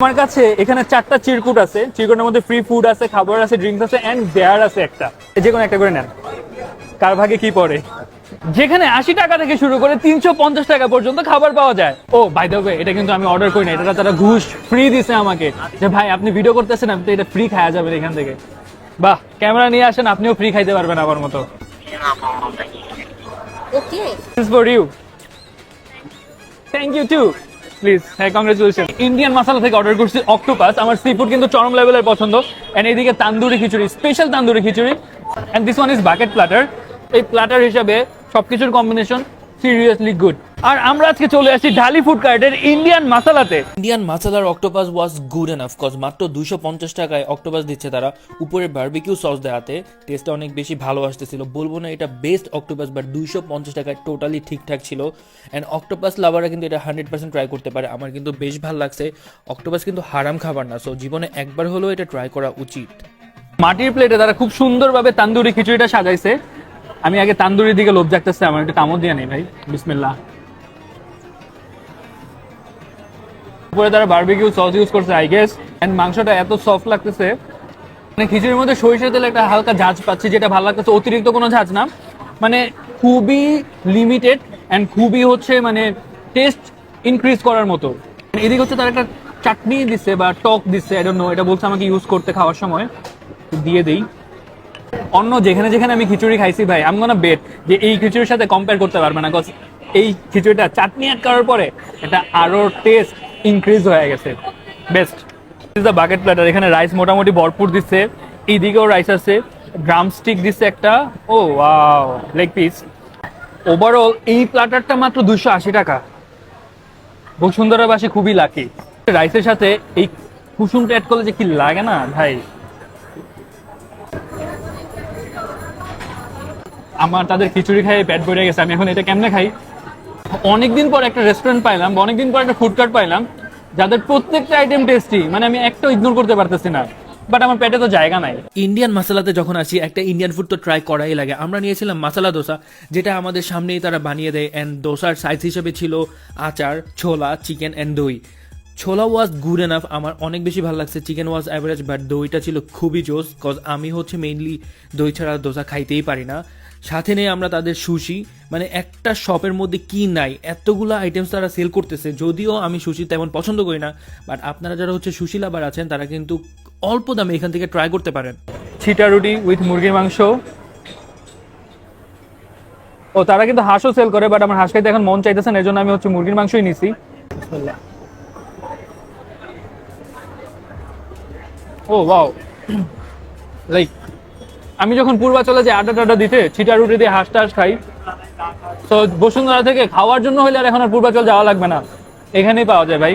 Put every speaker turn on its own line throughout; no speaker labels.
আমার কাছে এখানে চারটা চিরকুট আছে। চিরকুটের মধ্যে ফ্রি ফুড আছে, খাবার আছে ড্রিঙ্কস আছে এন্ড বেয়ার আছে একটা। যে কোনো একটা করে নেন। কার ভাগে কি পড়ে? যেখানে আশি টাকা থেকে শুরু করে তিনশো পঞ্চাশ টাকা পর্যন্ত খাবার পাওয়া যায়। ও বাই ওয়ে এটা কিন্তু আমি অর্ডার করি না এটা তারা ঘুষ ফ্রি দিছে আমাকে। যে ভাই, আপনি ভিডিও করতেছেন, আপনি তো এটা ফ্রি খাওয়া যাবেন এখান থেকে। বাহ ক্যামেরা নিয়ে আসেন, আপনিও ফ্রি খাইতে পারবেন আমার মতো।
Okay
for you. Thank you too. Please হ্যাঁ কংগ্রেচুলেশন ইন্ডিয়ান মশলা থেকে অর্ডার করছি অক্টোপাস আমার সি ফুড কিন্তু চরম লেভেলের পছন্দ। অ্যান্ড এইদিকে tandoori khichuri special tandoori khichuri. And this one is bucket platter এই প্ল্যাটার হিসাবে সবকিছুর কম্বিনেশন সিরিয়াসলি গুড আর আমরা আজকে চলে আসছি ঢালি ফুড কার্টের ইন্ডিয়ান মশলাতে
Indian মাসালার octopus was good enough cause মাত্র দুশো পঞ্চাশ টাকায় অক্টোপাস দিচ্ছে তারা। উপরে বারবিকিউ সস দেওয়াতে টেস্টটা অনেক বেশি ভালো আসতেছিল। বলব না এটা বেস্ট অক্টোপাস বাট দুইশো পঞ্চাশ টাকায় টোটালি ঠিকঠাক ছিল। অ্যান্ড অক্টোপাস লাভাররা কিন্তু এটা হান্ড্রেড পার্সেন্ট ট্রাই করতে পারে। আমার কিন্তু বেশ ভালো লাগছে। অক্টোপাস কিন্তু হারাম খাবার না সো জীবনে একবার হলেও এটা ট্রাই করা উচিত।
মাটির প্লেটে তারা খুব সুন্দরভাবে তান্দুরি খিচুড়িটা সাজাইছে। আমি আগে তান্দুরির দিকে লোভ জাগতেছে আমার একটু কামড় দিয়ে নেই ভাই। বিসমিল্লাহ। উপরে তারা বারবিকিউ সস ইউজ করছে আই গেস এন্ড মাংসটা এত সফট লাগতেছে। মানে খিচুড়ির মধ্যে সরিষার তেলে একটা হালকা ঝাঁজ পাচ্ছি, যেটা ভালো লাগতেছে। অতিরিক্ত কোনো ঝাঁজ না। মানে খুবই লিমিটেড এন্ড খুবই হচ্ছে মানে টেস্ট ইনক্রিজ করার মতো। এদিকে হচ্ছে তার একটা চাটনি দিচ্ছে বা টক দিচ্ছে আই নো এটা বলছে আমাকে ইউজ করতে খাওয়ার সময়। দিয়ে দেই। অন্য যেখানে যেখানে আমি খিচুড়ি খাইছি, ভাই আমি গোনা বেট যে এই খিচুড়ির সাথে কম্পেয়ার করতে পারবে না কজ এই খিচুড়িটা চাটনি অ্যাড করার পরে এটা আরও টেস্ট ইনক্রিজ হয়ে গেছে। Best is the bucket platter এখানে রাইস মোটামুটি ভরপুর দিচ্ছে। এইদিকেও রাইস আছে। ড্রাম স্টিক দিচ্ছে একটা। ও লেগ পিস ওভারঅল এই প্ল্যাটারটা মাত্র দুশো আশি টাকা। বসুন্ধরাবাসী খুবই লাকি রাইসের সাথে এই কুসুমটা অ্যাড করলে যে কি লাগে না, ভাই? আমার তাদের খিচুড়ি খাই পেট ভরে গেছে। আমি এখন এটা কেমনে খাই? অনেকদিন পর একটা রেস্টুরেন্ট পাইলাম, বা অনেকদিন পর একটা ফুডকার্ট পাইলাম, যাদের প্রত্যেকটা আইটেম টেস্টি মানে আমি একটা ইগনোর করতে পারতেছি না বাট আমার পেটে তো জায়গা নাই।
ইন্ডিয়ান মশলাতে যখন আসি, একটা ইন্ডিয়ান ফুড তো ট্রাই করাই লাগে। আমরা নিয়েছিলাম মশলা দোসা যেটা আমাদের সামনেই তারা বানিয়ে দেয় অ্যান্ড দোসার সাইজ হিসেবে ছিল আচার, ছোলা চিকেন অ্যান্ড দই। ছোলা ওয়াজ গুড এনাফ আমার অনেক বেশি ভালো লাগছে। চিকেন ওয়াজ অ্যাভারেজ বাট দইটা ছিল খুবই জোস কজ আমি হচ্ছে মেইনলি দই ছাড়া দোসা খাইতেই পারি না। সাথে নেই আমরা তাদের সুশি। মানে একটা শপের মধ্যে কি নাই? এতগুলো আইটেমস তারা সেল করতেছে। যদিও আমি সুশি তেমন পছন্দ করি না বাট আপনারা যারা হচ্ছে সুশি লাভার আছেন তারা কিন্তু অল্প দামে এখান থেকে ট্রাই করতে পারেন।
ছিটা রুটি উইথ মুরগির মাংস। ও তারা কিন্তু হাঁসও সেল করে বাট আমার হাঁস খাইতে এখন মন চাইতেছে না এর জন্য আমি হচ্ছে মুরগির মাংসই নিছি। ও ওয়াও লাইক আমি যখন পূর্বাচলে যে আড্ডা টাড্ডা দিতে ছিটা রুটি দিয়ে হাঁস টাস খাই তো বসুন্ধরা থেকে খাওয়ার জন্য হলে আর এখন আর পূর্বাচল যাওয়া লাগবে না। এখানেই পাওয়া যায় ভাই।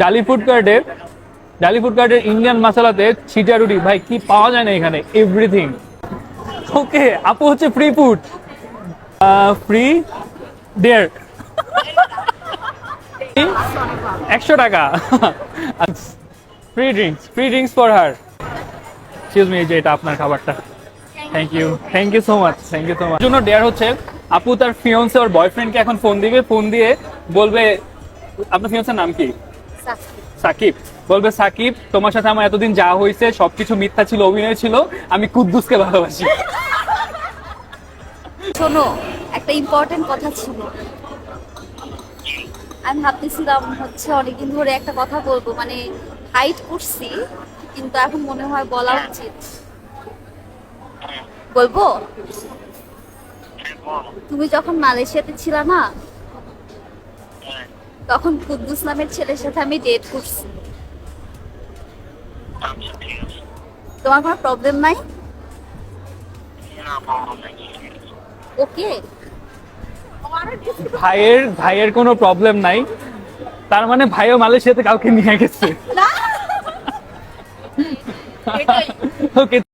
ডালি ফুড কার্টে ডালি ফুড কার্টের ইন্ডিয়ান মশলাতে ছিটা রুটি ভাই কি পাওয়া যায় না এখানে? এভরিথিং ওকে আপু হচ্ছে ফ্রি ফুড ফ্রি ডেয়ার একশো টাকা। Free drinks free drinks for her excuse me যে এটা আপনার খাবারটা। Thank you thank you so much thank you so much জন্য ডেয়ার হচ্ছে আপু তার ফিয়ন্সে ওর বয়ফ্রেন্ডকে এখন ফোন দিবে ফোন দিয়ে বলবে আপনার ফিয়ন্সের নাম কি? সাকিব। বলবে সাকিব তোমার সাথে আমার এতদিন যা হয়েছে সবকিছু মিথ্যা ছিল অভিনয় ছিল আমি কুদ্দুসকে ভালোবাসি।
শোনো একটা ইম্পর্টেন্ট কথা ছিল। আমি ভাবতেছিলাম হচ্ছে অনেকদিন ধরে একটা কথা বলব মানে হাইট করছি কিন্তু এখন মনে হয় বলা উচিত। বলব? তুমি যখন মালয়েশিয়াতে ছিল না তখন কুদ্দুস নামের ছেলের সাথে আমি ডেট করছি। তোমার কোনো প্রবলেম নাই? ওকে
ভাইয়ের ভাইয়ের কোনো প্রবলেম নাই। তার মানে ভাইও মালয়েশিয়াতে কাউকে নিয়ে গেছে।
না এটাই
ওকে